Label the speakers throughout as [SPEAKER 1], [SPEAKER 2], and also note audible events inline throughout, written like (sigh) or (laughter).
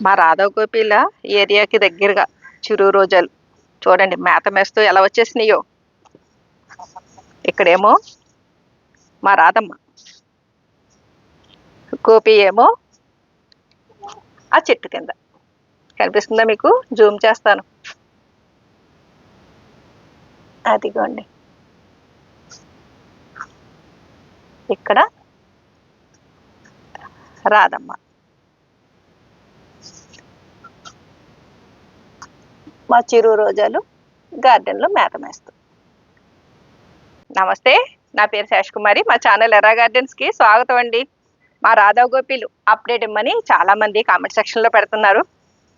[SPEAKER 1] మా రాధవ గోపిల ఏరియాకి దగ్గరగా చిరు రోజాలు. చూడండి మేత మేస్తూ ఎలా వచ్చేసినాయో. ఇక్కడేమో మా రాధమ్మ. గోపి ఏమో ఆ చెట్టు కింద. కనిపిస్తుందా మీకు? జూమ్ చేస్తాను. అదిగోండి. ఇక్కడ రాధమ్మ. మా చిరు రోజాలు గార్డెన్లో మేత నమస్తే నా పేరు శేష్ కుమారి. మా ఛానల్ ఎర్రా గార్డెన్స్కి స్వాగతం అండి. మా రాధా గోపిలు అప్డేట్ ఇమ్మని చాలా మంది కామెంట్ సెక్షన్లో పెడుతున్నారు.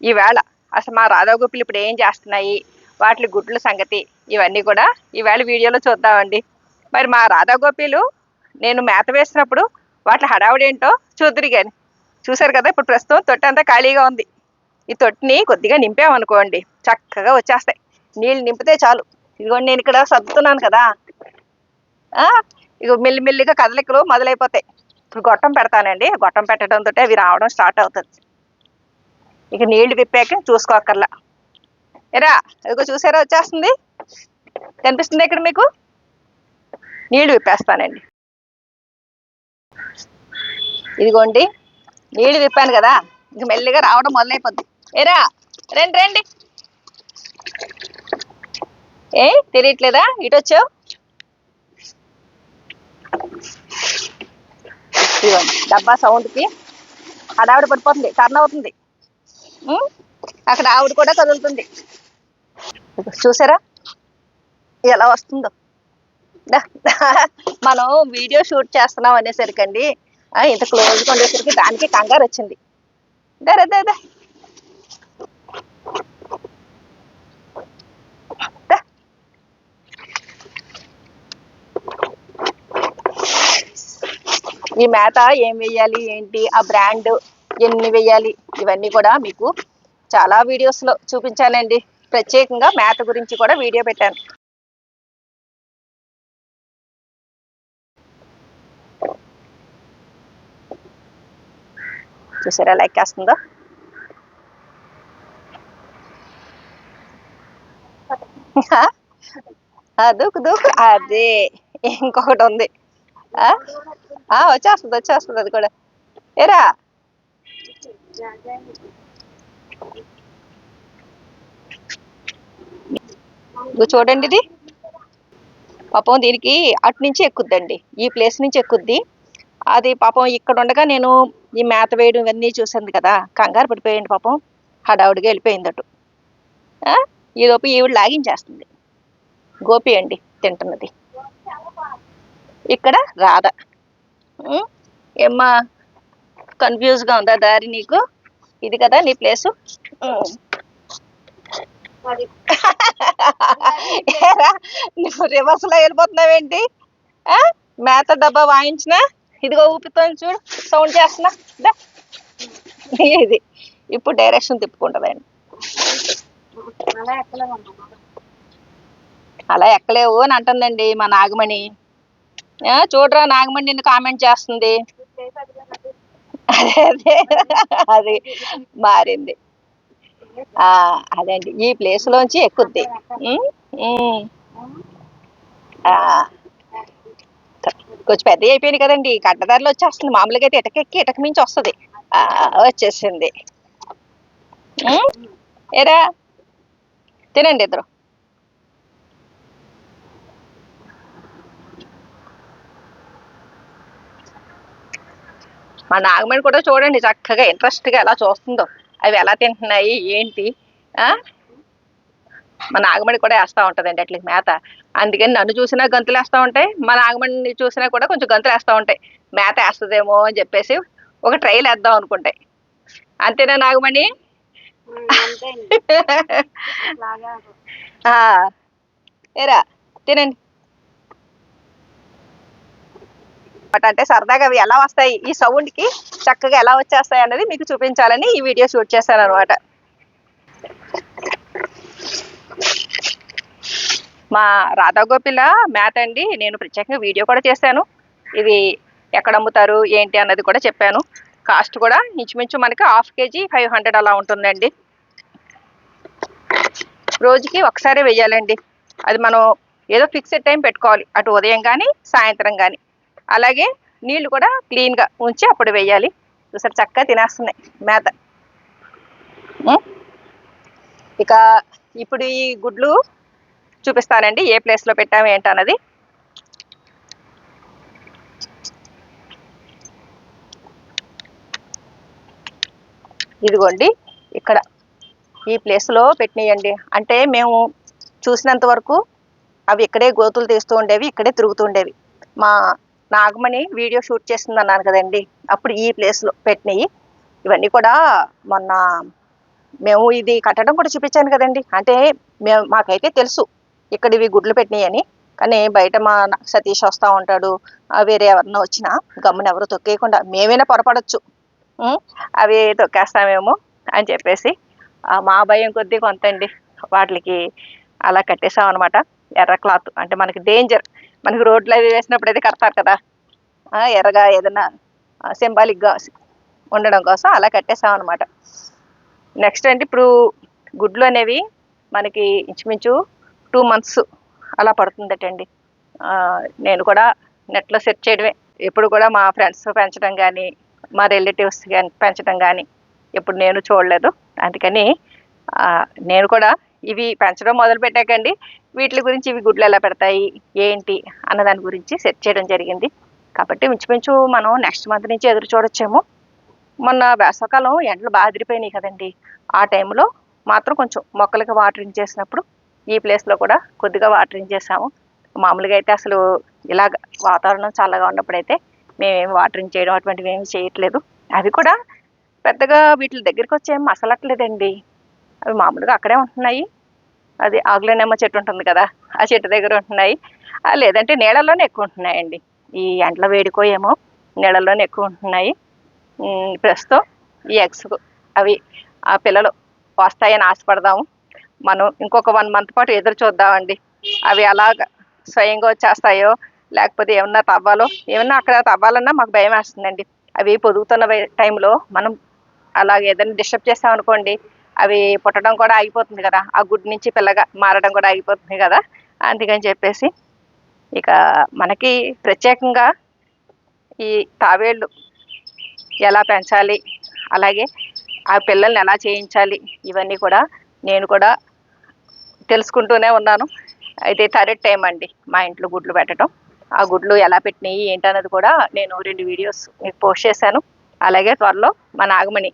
[SPEAKER 1] ఈవేళ అసలు మా రాధా గోపిలు ఇప్పుడు ఏం చేస్తున్నాయి? వాటి గుడ్ల సంగతి ఇవన్నీ కూడా ఈవేళ వీడియోలో చూద్దామండి. మరి మా రాధా గోపిలు నేను మేత వేసినప్పుడు వాటి హడావుడేంటో చూద్దరు కానీ చూసారు కదా ఇప్పుడు ప్రస్తుతం తొట్టంతా ఖాళీగా ఉంది. ఈ తొట్టిని కొద్దిగా నింపామనుకోండి చక్కగా వచ్చేస్తాయి. నీళ్ళు నింపితే చాలు. ఇదిగోండి నేను ఇక్కడ సర్దుతున్నాను కదా. ఇక మెల్లిమెల్లిగా కదలికలు మొదలైపోతాయి. ఇప్పుడు గొట్టం పెడతానండి. గొట్టం పెట్టడంతో అవి రావడం స్టార్ట్ అవుతుంది. ఇక నీళ్ళు విప్పాక చూసుకోక్కర్లా. ఎరా ఇదిగో చూసారా వచ్చేస్తుంది? కనిపిస్తుంది ఇక్కడ మీకు? నీళ్ళు విప్పేస్తానండి. ఇదిగోండి. నీళ్ళు విప్పాను కదా. ఇక మెల్లిగా రావడం మొదలైపోద్ది. ఏరా రండి రండి. ఏ తెలియట్లేదా? ఇటు వచ్చావు? డబ్బా సౌండ్కి. ఆవిడ పడిపోతుంది టర్న్ అవుతుంది. అక్కడ ఆవిడ కూడా కదులుతుంది చూసారా? ఎలా వస్తుందో. మనం వీడియో షూట్ చేస్తున్నాం అనేసరికండి ఇంత క్లోజ్గా ఉండేసరికి దానికి కంగారు వచ్చింది దరే దా. దా. ఈ మేత ఏం వేయాలి ఏంటి ఆ బ్రాండ్ ఎన్ని వేయాలి ఇవన్నీ కూడా మీకు చాలా వీడియోస్లో చూపించానండి. ప్రత్యేకంగా మేత గురించి కూడా వీడియో పెట్టాను. చూసారా లైక్ వేస్తుందో (laughs) దూకు దూకు. అదే ఇంకొకటి ఉంది. ఆ? వచ్చేస్తుంది వచ్చేస్తుంది అది కూడా. ఏరా? చూడండి ఇది. పాపం దీనికి అటు నుంచి ఎక్కుద్దండి. ఈ ప్లేస్ నుంచి ఎక్కుద్ది. అది పాపం ఇక్కడ ఉండగా నేను ఈ మేత వేయడం ఇవన్నీ చూసింది కదా. కంగారు పడిపోయింది పాపం. హడావుడిగా వెళ్ళిపోయింది అటు. ఈలోపు ఈవిడ లాగించేస్తుంది. గోపి అండి తింటున్నది. ఇక్కడ రాధ. ఏమ్మా కన్ఫ్యూజ్గా ఉందా దారి నీకు? ఇది కదా నీ ప్లేసు నువ్వు రివర్స్ నువ్వు రివర్స్లో వెళ్ళిపోతున్నావేంటి మేత డబ్బా వాయించిన? ఇదిగో ఊపితో చూడు సౌండ్ చేస్తున్నా. ఇది ఇప్పుడు డైరెక్షన్ తిప్పుకుంటుందండి అలా ఎక్కలేవు అని అంటుందండి మా నాగమణి. చూడరా నాగమణి నిన్ను కామెంట్ చేస్తుంది. అదే అదే. అది మారింది. ఆ అండి. ఈ ప్లేస్ లోంచి ఎక్కుద్ది. కొంచెం పెద్ద అయిపోయింది కదండి. కట్టదారిలో వచ్చేస్తుంది. మామూలుగా అయితే ఇటకెక్కి ఇటక మించి వస్తుంది. వచ్చేసింది. ఏరా? తినండి ఇద్దరు. మా నాగమణి కూడా చూడండి చక్కగా ఇంట్రెస్ట్గా ఎలా చూస్తుందో. అవి ఎలా తింటున్నాయి ఏంటి? ఆ? మా నాగమణి కూడా వేస్తూ ఉంటుందండి అట్లకి మేత. అందుకని నన్ను చూసినా గంతులు వేస్తూ ఉంటాయి మా నాగమణిని చూసినా కూడా కొంచెం గంతులు వేస్తూ ఉంటాయి. మేత వేస్తుందేమో అని చెప్పేసి ఒక ట్రైల్ వేద్దాం అనుకుంటాయి అంతేనా నాగమణి? (laughs) ఏరా తినండి. బట్ అంటే సరదాగా అవి ఎలా వస్తాయి ఈ సౌండ్కి చక్కగా ఎలా వచ్చేస్తాయి అన్నది మీకు చూపించాలని ఈ వీడియో షూట్ చేశాను అనమాట మా రాధాగోపిల మేత అండి నేను ప్రత్యేకంగా వీడియో కూడా చేశాను. ఇది ఎక్కడ అమ్ముతారు ఏంటి అన్నది కూడా చెప్పాను. కాస్ట్ కూడా ఇంచుమించు మనకి హాఫ్ కేజీ ఫైవ్ హండ్రెడ్ అలా ఉంటుందండి. రోజుకి ఒకసారి వేయాలండి అది మనం ఏదో ఫిక్స్డ్ టైం పెట్టుకోవాలి. అటు ఉదయం కానీ సాయంత్రం కానీ అలాగే నీళ్ళు కూడా క్లీన్గా ఉంచి అప్పుడు వేయాలి. చూసారు చక్కగా తినేస్తున్నాయి మేత. ఇక ఇప్పుడు ఈ గుడ్లు చూపిస్తానండి ఏ ప్లేస్లో పెట్టాము ఏంటన్నది ఇదిగోండి ఇక్కడ ఈ ప్లేస్లో పెట్టినాయండి. అంటే మేము చూసినంత వరకు అవి ఇక్కడే గోతులు తీస్తూ ఉండేవి ఇక్కడే తిరుగుతూ ఉండేవి. మా నాగమణి వీడియో షూట్ చేసింది అన్నాను కదండి. అప్పుడు ఈ ప్లేస్లో పెట్టినాయి. ఇవన్నీ కూడా మొన్న మేము ఇది కట్టడం కూడా చూపించాను కదండి. అంటే మేము మాకైతే తెలుసు ఇక్కడ ఇవి గుడ్లు పెట్టినాయి అని. కానీ బయట మా సతీష్ వస్తూ ఉంటాడు. వేరే ఎవరన్నా వచ్చినా గమ్మున ఎవరు తొక్కేయకుండా మేమైనా పొరపడచ్చు. అవి తొక్కేస్తామేమో అని చెప్పేసి. మా భయం కొద్దీ కొంత అండి వాటికి అలా కట్టేసాం అనమాట ఎర్ర క్లాత్. అంటే మనకి డేంజర్ మనకి రోడ్లు అవి వేసినప్పుడు అయితే కడతారు కదా. ఎర్రగా ఏదైనా సింబాలిక్గా ఉండడం కోసం అలా కట్టేసాం అనమాట నెక్స్ట్ అంటే ఇప్పుడు గుడ్లు అనేవి మనకి ఇంచుమించు టూ మంత్స్ అలా పడుతుందటండి. నేను కూడా నెట్లో సెర్చ్ చేయడమే. ఎప్పుడు కూడా మా ఫ్రెండ్స్ పెంచడం కానీ మా రిలేటివ్స్ కానీ పెంచడం కానీ ఎప్పుడు నేను చూడలేదు. అందుకని నేను కూడా ఇవి పెంచడం మొదలు పెట్టాకండి. వీటి గురించి ఇవి గుడ్లు ఎలా పెడతాయి ఏంటి అన్న దాని గురించి సెర్చ్ చేయడం జరిగింది. కాబట్టి ఇంచుమించు మనం నెక్స్ట్ మంత్ నుంచి ఎదురు చూడొచ్చేమో. మొన్న వేసవకాలం ఎండలు బాగా అదిరిపోయినాయి కదండి. ఆ టైంలో మాత్రం కొంచెం మొక్కలకి వాటరింగ్ చేసినప్పుడు ఈ ప్లేస్లో కూడా కొద్దిగా వాటరింగ్ చేసాము మామూలుగా అయితే అసలు ఇలాగ వాతావరణం చల్లగా ఉన్నప్పుడైతే మేమేమి వాటరింగ్ చేయడం అటువంటివి ఏమి చేయట్లేదు. అవి కూడా పెద్దగా వీటి దగ్గరికి వచ్చి ఏం మసలట్లేదండి. అవి మామూలుగా అక్కడే ఉంటున్నాయి. అది ఆకులనేమో చెట్టు ఉంటుంది కదా ఆ చెట్టు దగ్గర ఉంటున్నాయి. లేదంటే నీళ్ళలోనే ఎక్కువ ఉంటున్నాయండి. ఈ ఎండల వేడికో ఏమో నీళ్ళలోనే ఎక్కువ ఉంటున్నాయి. ప్రస్తుతం ఈ ఎగ్స్ అవి ఆ పిల్లలు వస్తాయని ఆశపడదాము. మనం ఇంకొక వన్ మంత్ పాటు ఎదురు చూద్దామండి. అవి అలాగ స్వయంగా వచ్చేస్తాయో లేకపోతే ఏమన్నా తవ్వాలో ఏమన్నా అక్కడ తవ్వాలన్నా మాకు భయం వేస్తుందండి. అవి పొదుగుతున్న టైంలో మనం అలాగే ఏదైనా డిస్టర్బ్ చేస్తామనుకోండి అవి పుట్టడం కూడా ఆగిపోతుంది కదా. ఆ గుడ్డు నుంచి పిల్లగా మారడం కూడా ఆగిపోతుంది కదా. అందుకని చెప్పేసి ఇక మనకి ప్రత్యేకంగా ఈ తావేళ్ళు ఎలా పెంచాలి అలాగే ఆ పిల్లల్ని ఎలా చేయించాలి ఇవన్నీ కూడా నేను కూడా తెలుసుకుంటూనే ఉన్నాను. అయితే థర్డ్ టైం అండి మా ఇంట్లో గుడ్లు పెట్టడం. ఆ గుడ్లు ఎలా పెట్టినాయి ఏంటన్నది కూడా నేను రెండు వీడియోస్ మీకు పోస్ట్ చేశాను. అలాగే త్వరలో మా నాగమణి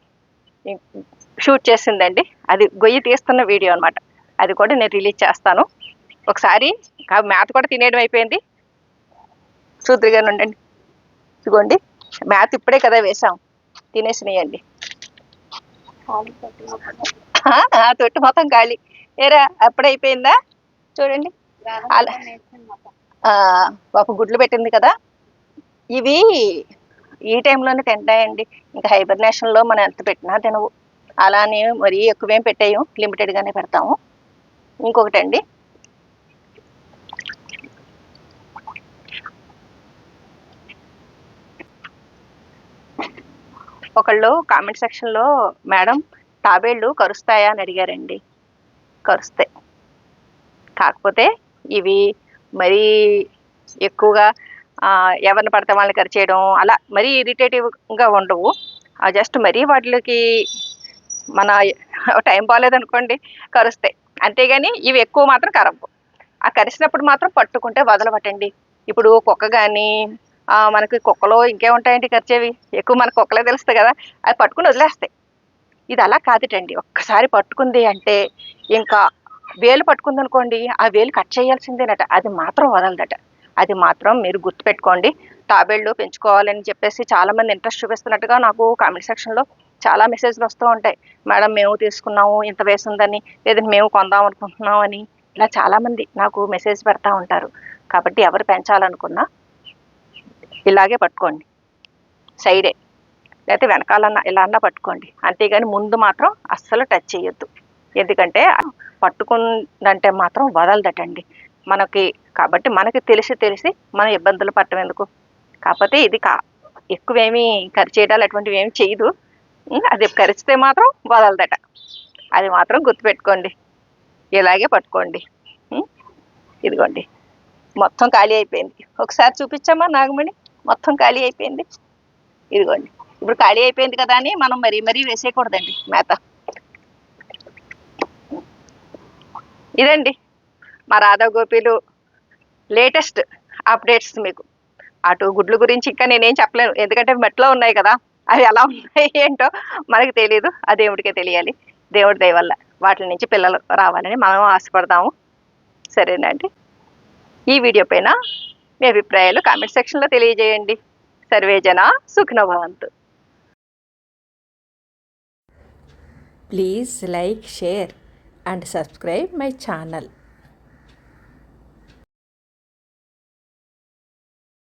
[SPEAKER 1] షూట్ చేసిందండి. అది గొయ్యి తీస్తున్న వీడియో అనమాట అది కూడా నేను రిలీజ్ చేస్తాను. ఒకసారి ఆ మేత కూడా తినేయడం అయిపోయింది. చూద్దరుగానే ఉండండి. ఇదిగోండి. మేత ఇప్పుడే కదా వేసాం. తినేసినాయండి. ఆ, మొత్తం ఖాళీ ఏరా అప్పుడే అయిపోయిందా? చూడండి. అలా. ఒక గుడ్లు పెట్టింది కదా. ఇవి ఈ టైంలోనే తింటాయండి. ఇంకా హైబర్నేషన్లో మనం ఎంత పెట్టినా తినవు. అలానే మరీ ఎక్కువేం పెట్టేయం లిమిటెడ్గానే పెడతాము. ఇంకొకటి అండి ఒకళ్ళు కామెంట్ సెక్షన్లో మేడం తాబేళ్ళు కరుస్తాయా? అని అడిగారండి. కరుస్తాయి. కాకపోతే ఇవి మరీ ఎక్కువగా ఎవరిని పడితే వాళ్ళని కరిచేయడం అలా మరీ ఇరిటేటివ్గా ఉండవు. జస్ట్ మరీ వాటికి మన టైం బాగాలేదనుకోండి కరుస్తాయి. అంతేగాని ఇవి ఎక్కువ మాత్రం కరవు ఆ కరిసినప్పుడు మాత్రం పట్టుకుంటే వదలబట్టండి ఇప్పుడు కుక్క కానీ మనకి కుక్కలో ఇంకేముంటాయండి కరిచేవి ఎక్కువ మన కుక్కలే తెలుస్తుంది కదా అవి పట్టుకుని వదిలేస్తాయి. ఇది అలా కాదుటండి. ఒక్కసారి పట్టుకుంది అంటే ఇంకా వేలు పట్టుకుంది అనుకోండి ఆ వేలు కట్ చేయాల్సిందేనట. అది మాత్రం వదలదట. అది మాత్రం మీరు గుర్తుపెట్టుకోండి. తాబేళ్ళు పెంచుకోవాలని చెప్పేసి చాలా మంది ఇంట్రెస్ట్ చూపిస్తున్నట్టుగా నాకు కామెంట్ సెక్షన్లో చాలా మెసేజ్లు వస్తూ ఉంటాయి. మేడం మేము తీసుకున్నాము ఇంత వేసిందని లేదంటే మేము కొందాం అనుకుంటున్నాం అని ఇలా చాలామంది నాకు మెసేజ్ పెడతా ఉంటారు. కాబట్టి ఎవరు పెంచాలనుకున్నా ఇలాగే పట్టుకోండి. సైడే లేకపోతే వెనకాలన్నా ఇలా అన్నా పట్టుకోండి. అంతేగాని ముందు మాత్రం అస్సలు టచ్ చేయొద్దు. ఎందుకంటే పట్టుకుందంటే మాత్రం వదలదటండి. మనకి కాబట్టి మనకి తెలిసి తెలిసి మన ఇబ్బందులు పట్టం ఎందుకు? కాకపోతే ఇది కా ఎక్కువేమీ కరిచేయడాలు అటువంటివి ఏమి చేయదు. అది కరిస్తే మాత్రం వదలదట. అది మాత్రం గుర్తుపెట్టుకోండి. ఇలాగే పట్టుకోండి. ఇదిగోండి. మొత్తం ఖాళీ అయిపోయింది. ఒకసారి చూపించమ్మా నాగమణి. మొత్తం ఖాళీ అయిపోయింది. ఇదిగోండి. ఇప్పుడు ఖాళీ అయిపోయింది కదా అని మనం మరీ మరీ వేసేయకూడదండి మేత. ఇదండి మా రాధా గోపీలు లేటెస్ట్ అప్డేట్స్ మీకు. అటు గుడ్ల గురించి ఇంకా నేనేం చెప్పలేను. ఎందుకంటే మెట్లో ఉన్నాయి కదా. అవి ఎలా ఉన్నాయి ఏంటో మనకి తెలియదు ఆ దేవుడికే తెలియాలి. దేవుడి దయ వల్ల వాటి నుంచి పిల్లలు రావాలని మనం ఆశపడదాము సరేనండి ఈ వీడియో పైన మీ అభిప్రాయాలు కామెంట్ సెక్షన్లో తెలియజేయండి. సర్వేజన సుఖ్నభవంతు.
[SPEAKER 2] Please like share and subscribe my channel.